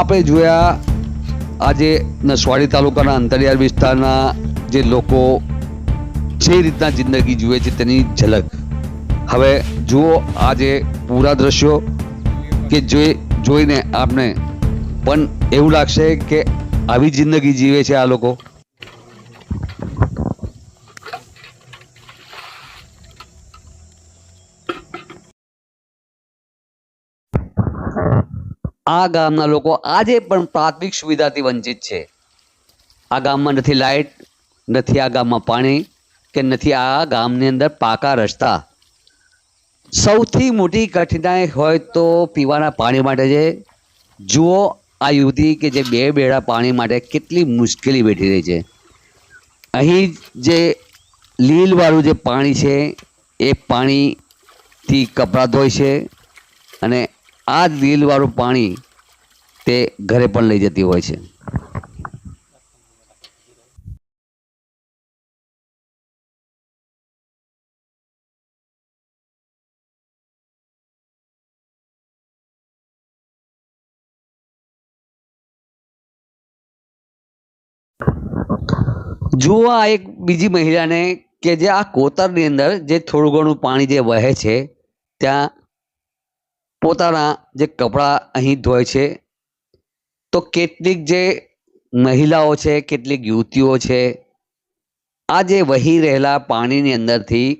આપણે જોયા આજે નસવાડી તાલુકાના અંતરિયાળ વિસ્તારના જે લોકો જે રીતના જિંદગી જુએ છે તેની ઝલક. હવે જુઓ આજે પૂરા દ્રશ્યો કે જે જોઈને આપને પણ એવું લાગશે કે આવી જિંદગી જીવે છે આ લોકો. આ ગામના લોકો આજે પણ પ્રાથમિક સુવિધાથી વંચિત છે. આ ગામમાં નથી લાઇટ નથી આ ગામમાં પાણી કે નથી આ ગામની અંદર પાકા રસ્તા. સૌથી મોટી કઠિનાઈ હોય તો પીવાના પાણી માટે છે. જુઓ આ યુવતી કે જે બે બેડા પાણી માટે કેટલી મુશ્કેલી બેઠી રહી છે. અહીં જે લીલવાળું જે પાણી છે, એ પાણીથી કપડાં ધોય છે અને આ લીલવાળું પાણી તે ઘરે પણ લઈ જતી હોય છે. જુઓ આ એક બીજી મહિલાને કે જે આ કોતરની અંદર જે થોડું ઘણું પાણી જે વહે છે, ત્યાં પોતાના જે કપડાં અહીં ધોય છે, તો કેટલીક જે મહિલાઓ છે, કેટલીક યુવતીઓ છે, આ જે વહી રહેલા પાણીની અંદરથી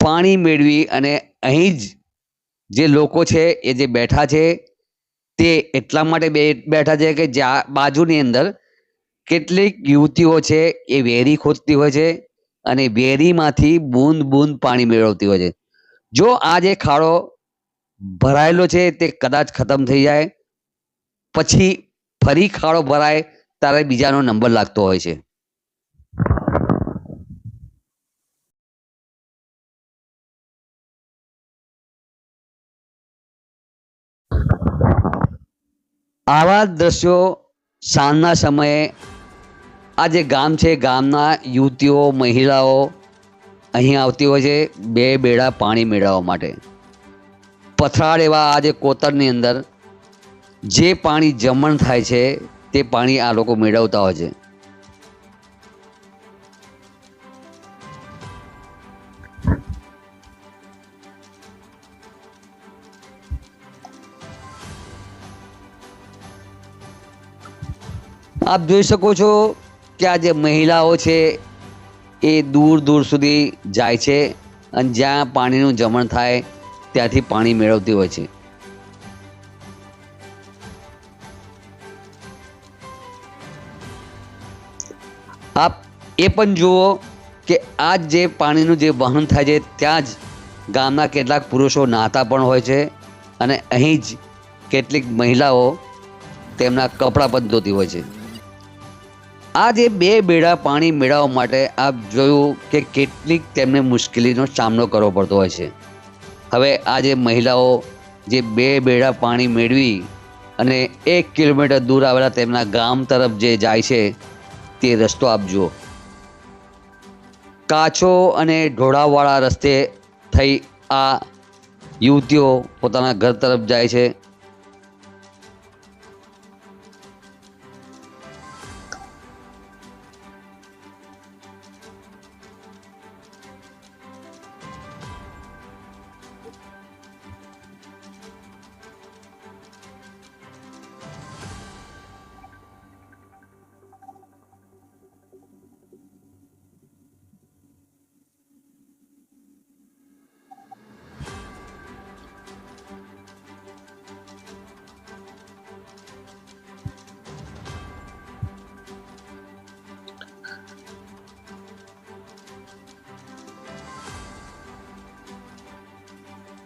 પાણી મેળવી અને અહીં જ જે લોકો છે, એ જે બેઠા છે, તે એટલા માટે બેઠા છે કે જ્યાં બાજુની અંદર કેટલીક યુવતીઓ છે, એ વેરી ખોદતી હોય છે અને વેરીમાંથી બૂંદ બૂંદ પાણી મેળવતી હોય છે. જો આ જે ખાડો ભરાયેલો છે તે કદાચ ખતમ થઈ જાય. પછી ફરી ખાડો ભરાય ત્યારે બીજાનો નંબર લાગતો હોય છે. આવા દ્રશ્યો સાંજના સમયે આ જે ગામ છે, ગામના યુવતીઓ, મહિલાઓ અહીં આવતી હોય છે બે બેડા પાણી મેળવવા માટે. પથરાળ એવા આ જે કોતરની અંદર જે પાણી જમણ થાય છે, તે પાણી આ લોકો મેળવતા હોય છે. આપ જોઈ શકો છો કે આ જે મહિલાઓ છે, એ દૂર દૂર સુધી જાય છે અને જ્યાં પાણીનું જમણ થાય ત્યાંથી પાણી મેળવતી હોય છે. આપ એ પણ જુઓ કે આ જે પાણીનું જે વહન થાય છે, ત્યાં જ ગામના કેટલાક પુરુષો નહાતા પણ હોય છે અને અહીં જ કેટલીક મહિલાઓ તેમના કપડાં પણ ધોતી હોય છે. આ જે બે બેડા પાણી મેળવવા માટે આપ જોયું કે કેટલીક તેમને મુશ્કેલીનો સામનો કરવો પડતો હોય છે. હવે આ જે મહિલાઓ જે બે બેડા પાણી મેળવી અને એક કિલોમીટર દૂર આવેલા તેમના ગામ તરફ જે જાય છે, તે રસ્તો આપજો કાચો અને ઢોળાવવાળા રસ્તે થઈ આ યુવતીઓ પોતાના ઘર તરફ જાય છે.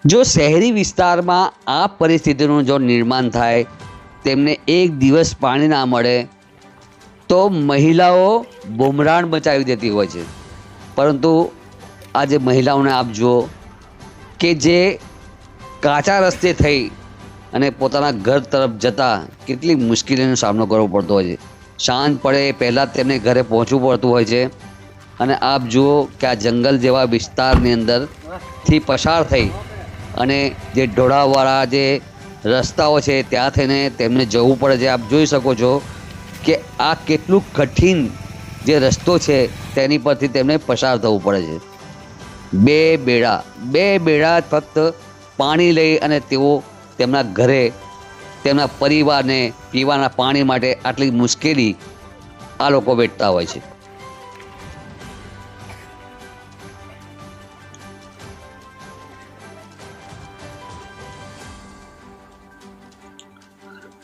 જો શહેરી વિસ્તારમાં આ પરિસ્થિતિનું જો નિર્માણ થાય, તેમને એક દિવસ પાણી ના મળે, તો મહિલાઓ બુમરાણ મચાવી દેતી હોય છે. પરંતુ આજે મહિલાઓને આપ જુઓ કે જે કાચા રસ્તે થઈ અને પોતાના ઘર તરફ જતાં કેટલી મુશ્કેલીનો સામનો કરવો પડતો હોય છે. સાંજ પડે એ પહેલાં તેમને ઘરે પહોંચવું પડતું હોય છે. અને આપ જુઓ કે આ જંગલ જેવા વિસ્તારની અંદરથી પસાર થઈ અને જે ઢોળાવવાળા જે રસ્તાઓ છે ત્યાં થઈને તેમને જવું પડે છે. આપ જોઈ શકો છો કે આ કેટલું કઠિન જે રસ્તો છે તેની પરથી તેમને પસાર થવું પડે છે. બે બેડા બે બેડા ફક્ત પાણી લઈ અને તેઓ તેમના ઘરે, તેમના પરિવારને પીવાના પાણી માટે આટલી મુશ્કેલી આ લોકો વેઠતા હોય છે.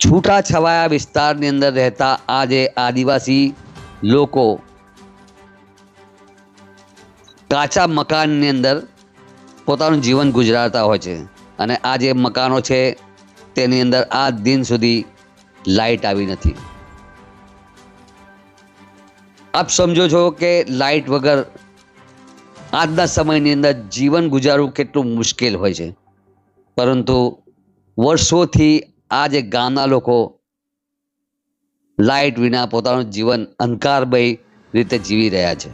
છૂટાછવાયા વિસ્તારની અંદર રહેતા આ જે આદિવાસી લોકો કાચા મકાનની અંદર પોતાનું જીવન ગુજારતા હોય છે. અને આ જે મકાનો છે, તેની અંદર આ દિન સુધી લાઇટ આવી નથી. આપ સમજો છો કે લાઈટ વગર આજના સમયની અંદર જીવન ગુજારવું કેટલું મુશ્કેલ હોય છે. પરંતુ વર્ષોથી આ જે ગામના લોકો લાઈટ વિના પોતાનું જીવન અંધકારમય રીતે જીવી રહ્યા છે.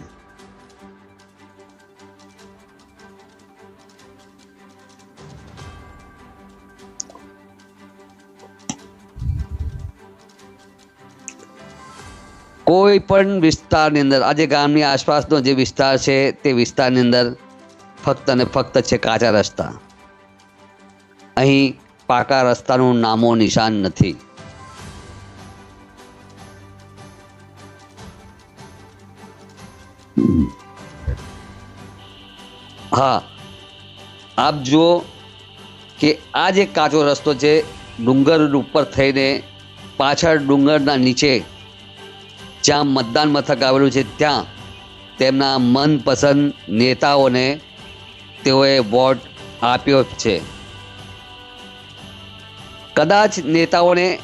કોઈ પણ વિસ્તારની અંદર આજે ગામની આસપાસનો જે વિસ્તાર છે, તે વિસ્તારની અંદર ફક્ત અને ફક્ત છે કાચા રસ્તા. અહીં પાકા રસ્તાનું નામો નિશાન નથી. હા, આપ જુઓ કે આ જે કાચો રસ્તો છે, ડુંગર ઉપર થઈને પાછળ ડુંગરના નીચે જ્યાં મતદાન મથક આવેલું છે, ત્યાં તેમના મનપસંદ નેતાઓને તેઓએ વોટ આપ્યો છે. કદાચ નેતાઓને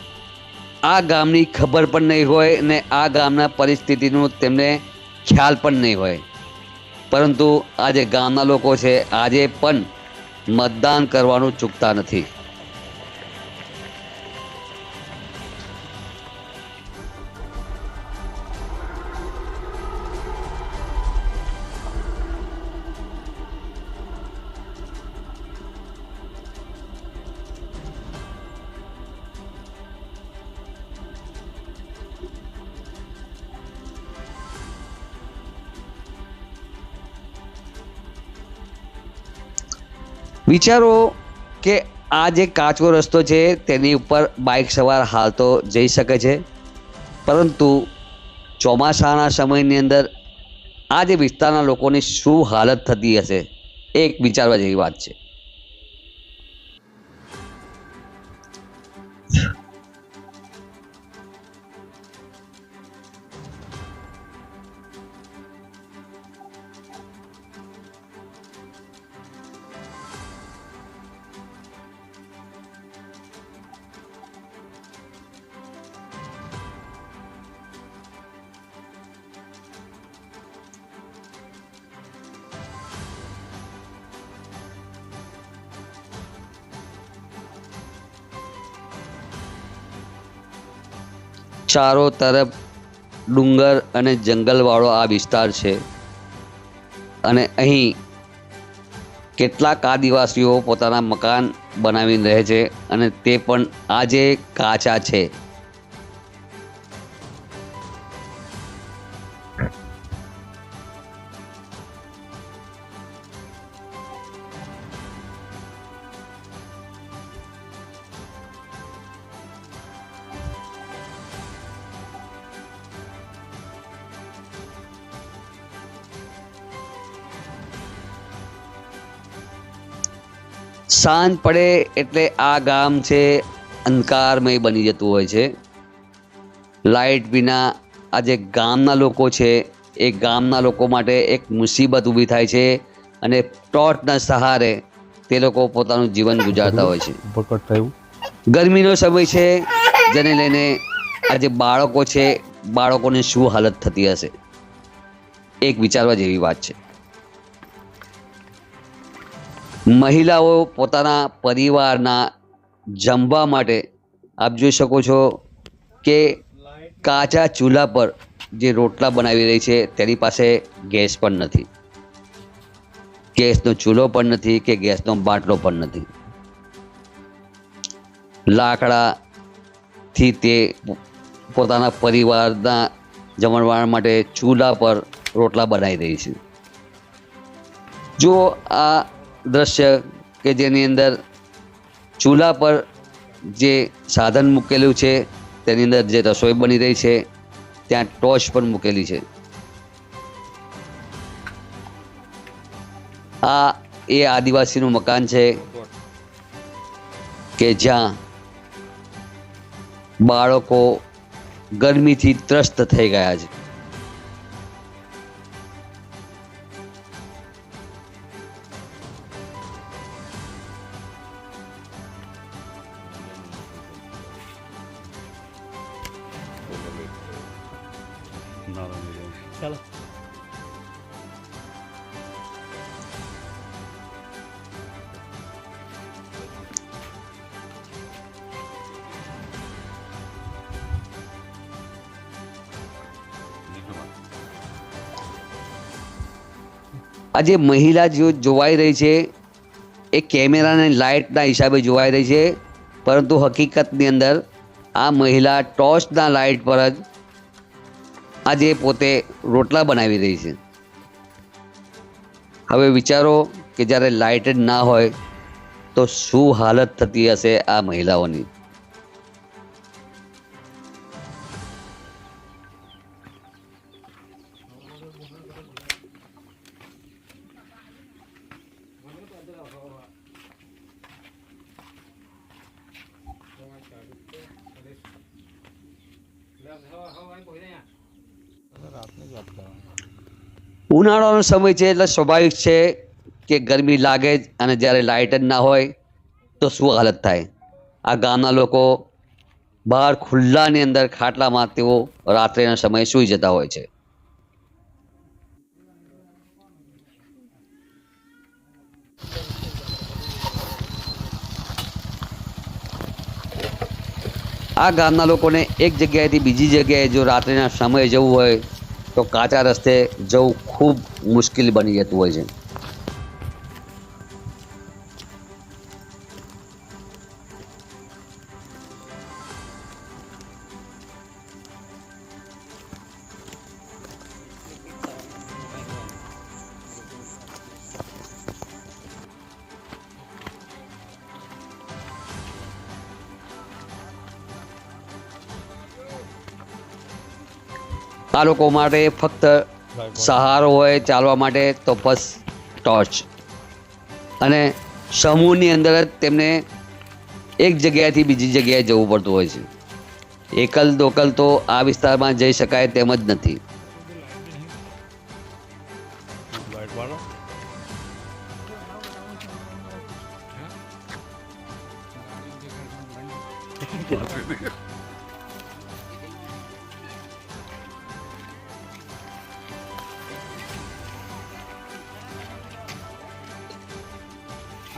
આ ગામની ખબર પણ નહીં હોય ને આ ગામના પરિસ્થિતિનું તેમને ખ્યાલ પણ નહીં હોય. પરંતુ આજે ગામના લોકો છે, આજે પણ મતદાન કરવાનું ચૂકતા નથી. વિચારો કે આ જે કાચો રસ્તો છે, તેની ઉપર બાઇક સવાર હાલ તો જઈ શકે છે. પરંતુ ચોમાસાના સમયની અંદર આ જે વિસ્તારના લોકોની શું હાલત થતી હશે એક વિચારવા જેવી વાત છે. ચારો તરફ ડુંગર અને જંગલવાળો આ વિસ્તાર છે. અને અહીં કેટલાક આદિવાસીઓ પોતાના મકાન બનાવીને રહે છે અને તે પણ આજે કાચા છે. સાંજ પડે એટલે આ ગામ છે અંધકારમય બની જતું હોય છે. લાઇટ વિના આ જે ગામના લોકો છે એ ગામના લોકો માટે એક મુસીબત ઊભી થાય છે અને ટોર્ચના સહારે તે લોકો પોતાનું જીવન ગુજારતા હોય છે. ગરમીનો સમય છે જેને લઈને આ જે બાળકો છે બાળકોને શું હાલત થતી હશે? એક વિચારવા જેવી વાત છે. મહિલાઓ પોતાના પરિવારના જમવા માટે, આપ જોઈ શકો છો કે કાચા ચૂલા પર જે રોટલા બનાવી રહી છે, તેની પાસે ગેસ પણ નથી. ગેસનો ચૂલો પણ નથી કે ગેસનો બાટલો પણ નથી. લાકડાથી તે પોતાના પરિવારના જમણવાર માટે ચૂલા પર રોટલા બનાવી રહી છે. જો આ દ્રશ્ય કે જેની અંદર ચૂલા પર જે સાધન મૂકેલું છે, તેની અંદર જે રસોઈ બની રહી છે, ત્યાં ટોચ પણ મૂકેલી છે. આ એ આદિવાસીનું મકાન છે કે જ્યાં બાળકો ગરમીથી ત્રસ્ત થઈ ગયા છે. ચાલો આ જે મહિલા જો જોવાઈ રહી છે એ કેમેરાને લાઇટના હિસાબે જોવાઈ રહી છે પરંતુ હકીકતની અંદર આ મહિલા ટોર્ચના લાઇટ પર જ આજે પોતે રોટલા બનાવી રહી છે. હવે વિચારો કે જ્યારે લાઇટ જ ના હોય, તો શું હાલત થતી હશે આ મહિલાઓની? ઉનાળાનો સમય છે એટલે સ્વાભાવિક છે કે ગરમી લાગે અને જ્યારે લાઇટ જ ના હોય તો શું હાલત થાય? આ ગામના લોકો બહાર ખુલ્લાની અંદર ખાટલામાં તેઓ રાત્રેના સમયે સૂઈ જતા હોય છે. આ ગામના લોકોને એક જગ્યાએથી બીજી જગ્યાએ જો રાત્રિના સમયે જવું હોય તો કાચા રસ્તે જવું ખૂબ મુશ્કેલ બની જતું હોય છે. આ લોકો માટે ફક્ત સહારો હોય ચાલવા માટે તો બસ ટોર્ચ. અને સમૂહની અંદર જ તેમને એક જગ્યાએથી બીજી જગ્યાએ જવું પડતું હોય છે. એકલ દોકલ તો આ વિસ્તારમાં જઈ શકાય તેમ જ નથી.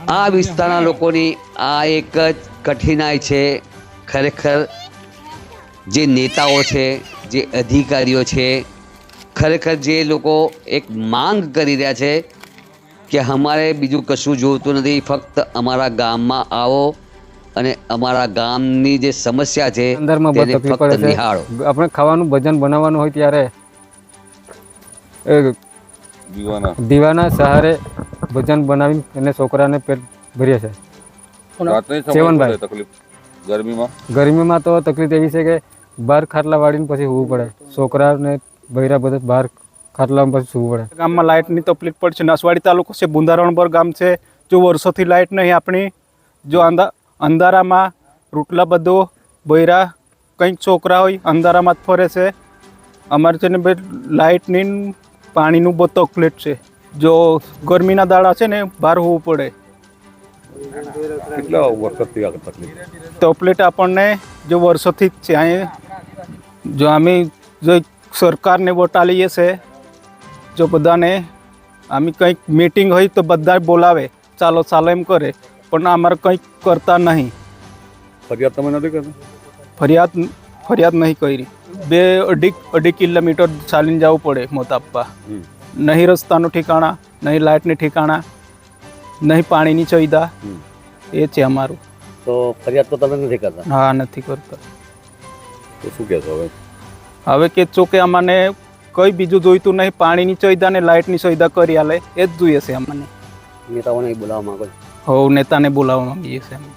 આ વિસ્તારના લોકોની આ એક જ કઠિનાઈ છે ખરેખર જે નેતાઓ છે જે અધિકારીઓ છે ખરેખર જે લોકો એક માંગ કરી રહ્યા છે કે અમારે બીજું કશું જોતું નથી ફક્ત અમારા ગામમાં આવો અને અમારા ગામની જે સમસ્યા છે તેને ફક્ત નિહાળો. આપણે ખાવાનું ભજન બનાવવાનું હોય ત્યારે દીવાના. દીવાના સહારે ભજન બનાવી અને છોકરાને પેટ ભરીએ છે. સેવનભાઈ. તકલીફ. ગરમીમાં? ગરમીમાં તો તકલીફ એવી છે કે બહાર ખાટલા વાળીને પછી હોવું પડે. છોકરાને બૈરા બધા બહાર ખાટલામાં પછી સૂવું પડે. ગામમાં લાઇટની તકલીફ પડશે નસવાડી તાલુકો છે બુંદારણબર ગામ છે. જો વર્ષોથી લાઇટ નહીં આપણી જો અંધા અંધારામાં રોટલા બધો બૈરા કંઈક છોકરા હોય અંધારામાં જ ફરે છે. અમારે છે ને ભાઈ લાઇટની પાણીનું બહુ તકલીફ છે. જો ગરમીના દાડા છે ને બહાર હોવું પડે. કેટલા વર્ષોથી આ તકલીફ? તકલીફ આપણને જો વર્ષોથી જ છે અહીં જો અમે જો સરકારને વોટ આલીએ છે જો બધાને અમે કંઈક મીટિંગ હોય તો બધા બોલાવે ચાલો ચાલો એમ કરે પણ અમારે કંઈક કરતા નહીં. ફરિયાદ તમે નથી કરતા ફરિયાદ ફરિયાદ નહીં કરી. બે અઢી અઢી કિલોમીટર ચાલીને જવું પડે મોત આપવા. નહીં રસ્તાનું ઠેકાણા નહીં લાઇટની ઠેકાણા નહીં પાણીની સુવિધા એ છે અમારું. તો ફરિયાદ તો તમે નથી કરતા? હા નથી કરતા. તો શું કહેશો હવે? હવે કે છો કે અમને કઈ બીજું જોઈતું નહીં પાણીની સુવિધા ને લાઇટની સુવિધા કરી આલે. એ જ જોઈએ છે અમને. નેતાઓને બોલાવવા માંગો છો? નેતાને બોલાવવા માંગીએ છીએ અમે.